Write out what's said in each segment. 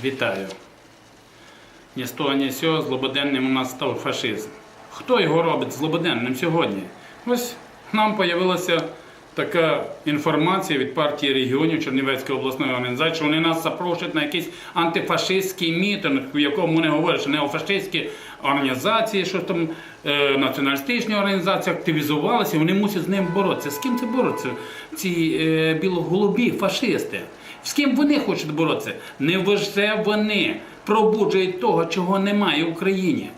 Вітаю. Ні з того, ні з цього злободенним у нас став фашизм. Хто його робить злободенним сьогодні? Ось нам з'явилася така інформація від партії регіонів Чернівецької обласної організації, що вони нас запрошують на якийсь антифашистський мітинг, в якому вони говорять, що неофашистські організації, що там е, націоналістичні організації активізувалися, вони мусять з ним боротися. З ким це боротися? Ці е, білоголубі фашисти. З ким вони хочуть боротися? Не вже вони пробуджують того, чого немає в Україні.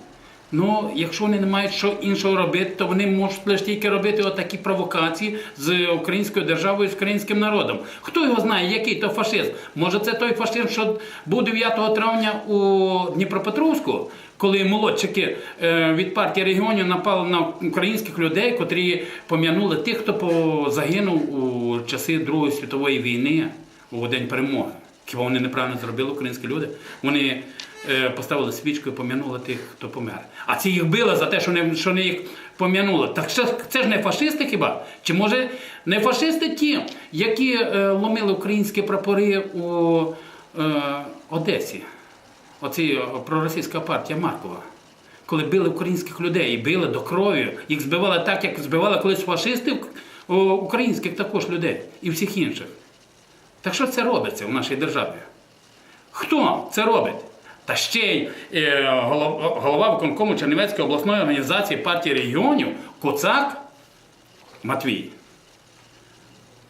Ну, якщо вони не мають що іншого робити, то вони можуть лише тільки робити отакі провокації з українською державою, з українським народом. Хто його знає, який то фашизм? Може, це той фашизм, що був 9 травня у Дніпропетровську, коли молодчики е, від партії регіонів напали на українських людей, котрі пом'янули тих, хто загинув у часи Другої світової війни у день перемоги. Хіба вони неправильно зробили українські люди? Вони поставили свічку і пом'янули тих, хто помер. А ці їх били за те, що не, що не їх пом'янули. Так що, це ж не фашисти хіба? Чи може не фашисти ті, які е, ломили українські прапори у е, Одесі? Оці е, проросійська партія Маркова. Коли били українських людей і били до крові, їх збивали так, як збивали колись фашисти українських також людей і всіх інших. Так що це робиться в нашій державі? Хто це робить? Та ще й е, голова, виконкому Чернівецької обласної організації партії регіонів Коцак Матвій.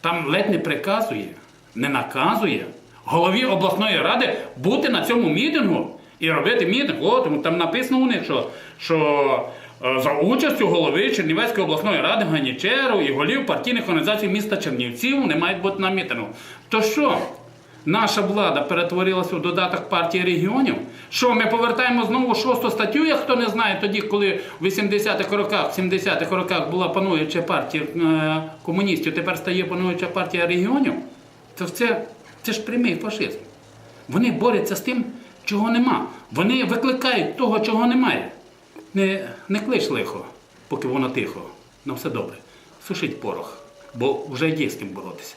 Там ледь не приказує, не наказує голові обласної ради бути на цьому мітингу і робити мітинг. О, тому там написано у них, що, що е, за участю голови Чернівецької обласної ради Ганічеру і голів партійних організацій міста Чернівців вони мають бути на мітингу. То що? Наша влада перетворилася в додаток партії регіонів. Що ми повертаємо знову шосту статтю, як хто не знає, тоді, коли в 80-х роках, 70-х роках була пануюча партія е, комуністів, тепер стає пануюча партія регіонів. То це, це ж прямий фашизм. Вони борються з тим, чого нема. Вони викликають того, чого немає. Не, не клич лихо, поки воно тихо. На все добре. Сушіть порох, бо вже є з ким боротися.